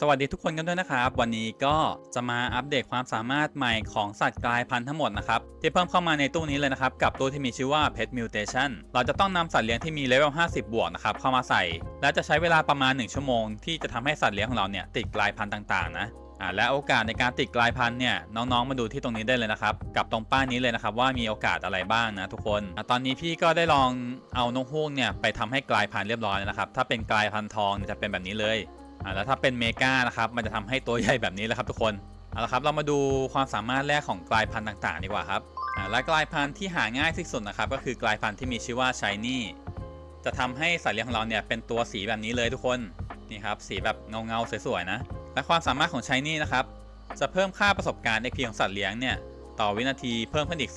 สวัสดีทุกคนกันด้วยนะครับ วันนี้ก็จะมาอัปเดตความสามารถใหม่ของสัตว์กลายพันธุ์ทั้งหมดนะครับ ที่เพิ่มเข้ามาในตู้นี้เลยนะครับ กับตู้ที่มีชื่อว่า Pet Mutation เราจะต้องนำสัตว์เลี้ยงที่มีเลเวล 50 บวกนะครับเข้ามาใส่ และจะใช้เวลาประมาณ 1 ชั่วโมง ที่จะทำให้สัตว์เลี้ยงของเราเนี่ยติดกลายพันธุ์ต่างๆนะและโอกาสในการติดกลายพันธุ์เนี่ยน้องๆมาดูที่ตรงนี้ได้เลยนะครับ กับตรงป้ายนี้เลยนะครับว่ามีโอกาสอะไรบ้างนะทุกคนอตอนนี้พี่ก็ได้ลองเอานกฮูกเนี่ยไปทำให้กลายพันธุ์เรียบร้อยแล้วนะครับถ้าเป็นกลายพันธุ์ทองจะเป็นแบบนี้เลย อ่าแล้วถ้าเป็นเมกานะครับมันจะทำให้ตัวใหญ่แบบนี้แหละครับทุกคนเอาละครับเรามาดูความสามารถแรกของกลายพันธุ์ต่างๆ ดีกว่าครับอ่าและกลายพันธุ์ที่หาง่ายที่สุดนะครับก็คือกลายพันธุ์ที่มีชื่อว่า Shiny จะทำให้สัตว์เลี้ยงของเราเนี่ยเป็นตัวสีแบบนี้เลยทุกคนนี่ครับสีแบบเงาๆสวยๆนะและความสามารถของ Shiny นะครับจะเพิ่มค่าประสบการณ์ XP ของสัตว์เลี้ยงเนี่ยต่อวินาทีเพิ่มขึ้นอีก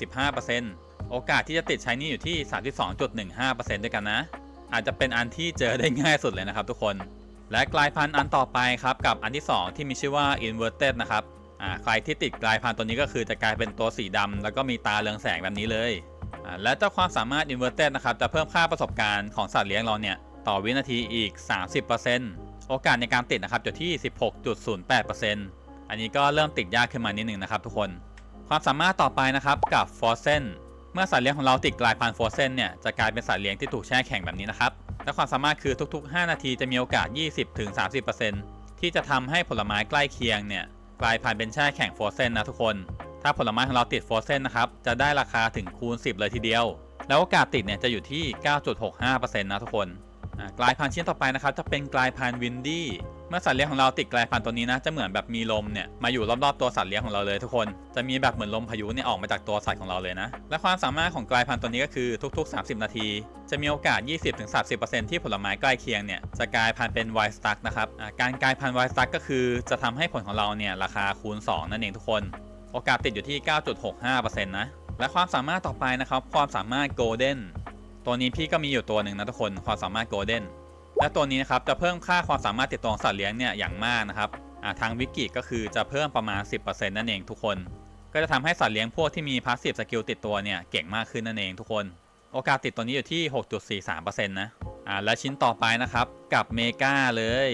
15%โอกาสที่จะติด Shiny อยู่ที่ 32.15%ด้วยกันนะอาจจะเป็นอันที่เจอได้ง่ายสุดเลยนะครับทุกคน และกลายพันธุ์อันต่อไปครับกับอันที่ 2 ที่มีชื่อว่า inverted นะครับอ่าใครที่ติดกลายพันธุ์ตัวนี้ก็คือจะกลายเป็นตัวสีดำแล้วก็มีตาเรืองแสงแบบนี้เลยและเจ้าความสามารถ inverted นะครับจะเพิ่มค่าประสบการณ์ของสัตว์เลี้ยงเราเนี่ยต่อวินาทีอีก 30%โอกาสในการติดนะครับอยู่ที่ 16.08%อันนี้ก็เริ่มติดยากขึ้นมานิดนึงนะครับทุกคน ความสามารถต่อไปนะครับกับ frozen เมื่อสัตว์เลี้ยงของเราติดกลายพันธุ์โฟเซนเนี่ยจะกลายเป็นสัตว์เลี้ยงที่ถูกแช่แข็งแบบนี้นะครับ และความสามารถคือทุกๆ 5 นาทีจะมีโอกาส 20-30%ที่จะทำให้ผลไม้ใกล้เคียงเนี่ยกลายพันธุ์เป็นแช่แข็งโฟเซนนะทุกคน ถ้าผลไม้ของเราติดโฟเซนนะครับจะได้ราคาถึงคูณ 10 เลยทีเดียว แล้วโอกาสติดเนี่ยจะอยู่ที่ 9.65%นะทุกคน กลายพันธุ์ชิ้นต่อไปนะครับจะเป็นกลายพันธุ์วินดี้เมื่อสัตว์เลี้ยงของเราติดกลายพันธุ์ตัวนี้นะจะเหมือนแบบมีลมเนี่ยมาอยู่รอบๆตัวสัตว์เลี้ยงของเราเลยทุกคนจะมีแบบเหมือนลมพายุเนี่ยออกมาจากตัวสัตว์ของเราเลยนะและความสามารถของกลายพันธุ์ตัวนี้ก็คือทุก ๆ 30 นาที จะมีโอกาส 20-30%ที่ผลไม้ใกล้เคียงเนี่ยจะกลายพันธุ์เป็นไวสตั๊กนะครับการกลายพันธุ์ไวสตั๊กก็คือจะทำให้ผลของเราเนี่ยราคาคูณ 2 นั่นเองทุกคน โอกาสติดอยู่ที่ 9.65%นะและความสามารถต่อไปนะครับความสามารถโกลเด้น ตัวนี้พี่ก็มีอยู่ตัวหนึ่งนะทุกคนความสามารถโกลเด้นและตัวนี้นะครับจะเพิ่มค่าความสามารถติดตัวขอสัตว์เลี้ยงเนี่ยอย่างมากนะครับทางวิกิก็คือจะเพิ่มประมาณ 10%นั่นเองทุกคน ก็จะทำให้สัตว์เลี้ยงพวกที่มีพาสซีฟสกิลติดตัวเนี่ยเก่งมากขึ้นนั่นเองทุกคน โอกาสติดตัวนี้อยู่ที่ 6.43%นะอ่าและชิ้นต่อไปนะครับกับเมกาเลย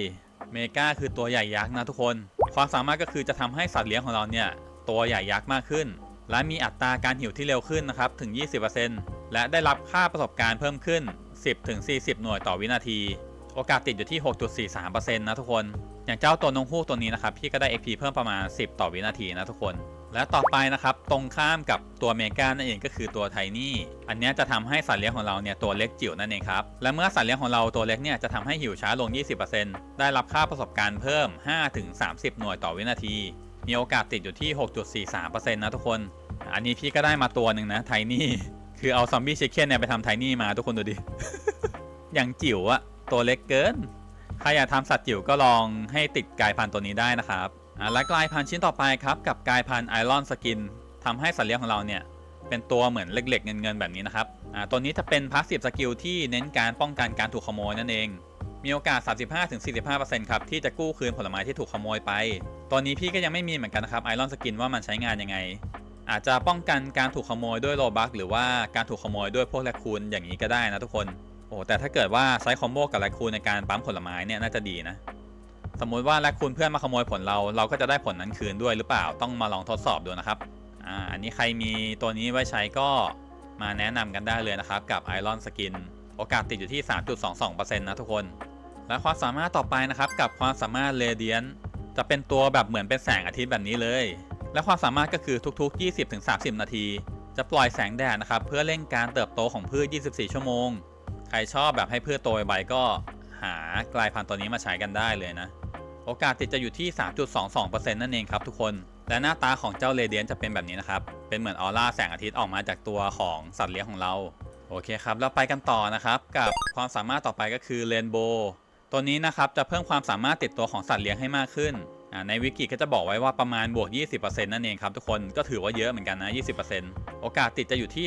เมกาคือตัวใหญ่ยักษ์นะทุกคน ความสามารถก็คือจะทำให้สัตว์เลี้ยงของเราเนี่ยตัวใหญ่ยักษ์มากขึ้น และมีอัตราการหิวที่เร็วขึ้นนะครับถึง 20% และได้รับค่าประสบการณ์เพิ่มขึ้น 10-40 หน่วยต่อวินาที โอกาสติดอยู่ที่ 6.43%นะทุกคน อย่างเจ้าตัวนงฮูกตัวนี้นะครับ พี่ก็ได้ XP เพิ่มประมาณ 10 ต่อวินาทีนะทุกคน และต่อไปนะครับ ตรงข้ามกับตัวเมกานั่นเองก็คือตัวไทนี่ อันนี้จะทำให้สัตว์เลี้ยงของเราเนี่ยตัวเล็กจิ๋วนั่นเองครับ และเมื่อสัตว์เลี้ยงของเราตัวเล็กเนี่ยจะทำให้หิวช้าลง 20%ได้รับค่าประสบการณ์เพิ่ม 5-30 หน่วยต่อวินาที มีโอกาสติดอยู่ที่ 6.43%นะทุกคน อันนี้พี่ก็ได้มาตัวหนึ่งนะไทนี่ คือเอาซอมบี้เชคเก้นเนี่ยไปทำไทนี่มาทุกคนดูดิ อย่างจิ๋วอะตัวเล็กเกินใครอยากทำสัตว์จิ๋วก็ลองให้ติดกายพันธุ์ตัวนี้ได้นะครับและกลายพันธุ์ชิ้นต่อไปครับ กับกายพันธุ์ไอรอนสกินทำให้สัตว์เลี้ยงของเราเนี่ยเป็นตัวเหมือนเล็กๆ เงินๆแบบนี้นะครับตัวนี้จะเป็นพาสซีฟสกิลที่เน้นการป้องกันการถูกขโมยนั่นเอง มีโอกาส 35-45%ครับที่จะกู้คืนผลไม้ที่ถูกขโมยไป ตอนนี้พี่ก็ยังไม่มีเหมือนกันนะครับไอรอนสกินว่ามันใช้งานยังไง อาจจะป้องกันการถูกขโมยด้วยโลบักหรือว่าการถูกขโมยด้วยพวกแรคคูนอย่างนี้ก็ได้นะทุกคนโอ้แต่ถ้าเกิดว่าใช้คอมโบกับแรคคูนในการปั๊มผลไม้เนี่ยน่าจะดีนะ สมมุติว่าแรคคูนเพื่อนมาขโมยผลเรา เราก็จะได้ผลนั้นคืนด้วยหรือเปล่าต้องมาลองทดสอบดูนะครับอ่าอันนี้ใครมีตัวนี้ไว้ใช้ก็มาแนะนำกันได้เลยนะครับ กับ Iron Skin โอกาสติดอยู่ที่ 3.22%นะทุกคน และความสามารถต่อไปนะครับกับความสามารถ Radiant จะเป็นตัวแบบเหมือนเป็นแสงอาทิตย์แบบนี้เลย และความสามารถก็คือทุกๆ 20-30 นาที จะปล่อยแสงแดดนะครับ เพื่อเร่งการเติบโตของพืช 24 ชั่วโมง ใครชอบแบบให้พืชโตไวๆก็หากลายพันธุ์ตัวนี้มาใช้กันได้เลยนะ โอกาสติดจะอยู่ที่ 3.22%นั่นเองครับทุกคน และหน้าตาของเจ้าเรเดียนจะเป็นแบบนี้นะครับ เป็นเหมือนออร่าแสงอาทิตย์ออกมาจากตัวของสัตว์เลี้ยงของเรา โอเคครับแล้วไปกันต่อนะครับ กับความสามารถต่อไปก็คือเรนโบว์ตัวนี้นะครับจะเพิ่มความสามารถติดตัวของสัตว์เลี้ยงให้มากขึ้น ในวิกิก็จะบอกไว้ว่าประมาณบวก 20%นั่นเองครับทุกคนก็ถือว่าเยอะเหมือนกันนะ 20%โอกาสติดจะอยู่ที่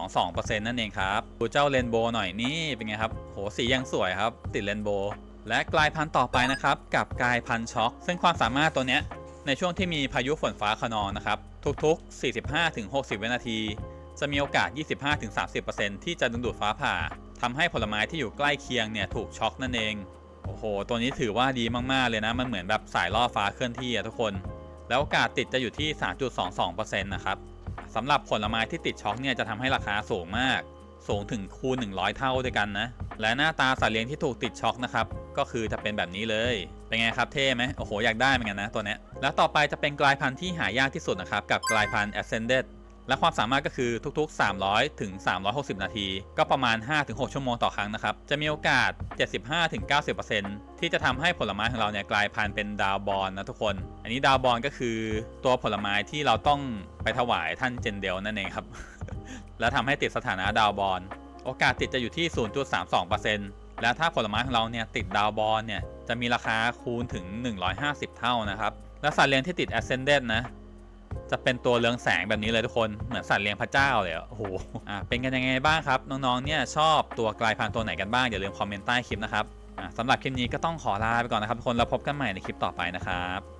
3.22%นั่นเองครับดูเจ้าเรนโบว์หน่อยนี่เป็นไงครับโหสียังสวยครับ ติดเรนโบว์และกลายพันธุ์ต่อไปนะครับกับกลายพันธุ์ช็อก ซึ่งความสามารถตัวเนี้ยในช่วงที่มีพายุฝนฟ้าขนองนะครับทุกๆ 45-60 วินาที จะมีโอกาส 25-30%ที่จะดึงดูดฟ้าผ่าทำให้ผลไม้ที่อยู่ใกล้เคียงเนี่ยถูกช็อกนั่นเอง โอ้โห ตัวนี้ถือว่าดีมาก ๆ เลยนะ มันเหมือนแบบสายล่อฟ้าเคลื่อนที่อะทุกคน แล้วโอกาสติดจะอยู่ที่ 3.22%นะครับสำหรับผลไม้ที่ติดช็อคเนี่ยจะทำให้ราคาสูงมาก สูงถึงคูณ 100 เท่าด้วยกันนะ และหน้าตาสัตว์เลี้ยงที่ถูกติดช็อคนะครับ ก็คือจะเป็นแบบนี้เลย เป็นไงครับเท่ไหมโอ้โห อยากได้เหมือนกันนะตัวเนี้ย แล้วต่อไปจะเป็นกลายพันธุ์ที่หายากที่สุดนะครับ กับกลายพันธุ์ Ascended และความสามารถก็คือทุกๆ 300 ถึง 360 นาที ก็ประมาณ 5-6 ชั่วโมงต่อครั้งนะครับ จะมีโอกาส 75-90%ที่จะทำให้ผลไม้ของเราเนี่ยกลายพันธุ์เป็นดาวบอลนะทุกคน อันนี้ดาวบอลก็คือตัวผลไม้ที่เราต้องไปถวายท่านเจนเดลนั่นเองครับ แล้วทำให้ติดสถานะดาวบอล โอกาสติดจะอยู่ที่ 0.32%และถ้าผลไม้ของเราเนี่ยติดดาวบอลเนี่ยจะมีราคาคูณถึง 150 เท่านะครับ และสัตว์เลี้ยงที่ติด Ascended นะ จะเป็นตัวเรืองแสงแบบนี้เลยทุกคน เหมือนสัตว์เลี้ยงพระเจ้าเลยอะโอ้โหอะเป็นกันยังไงบ้างครับ น้องๆเนี่ยชอบตัวกลายพันธุ์ตัวไหนกันบ้างอย่าลืมคอมเมนต์ใต้คลิปนะครับอะสำหรับคลิปนี้ก็ต้องขอลาไปก่อนนะครับทุกคนแล้วพบกันใหม่ในคลิปต่อไปนะครับ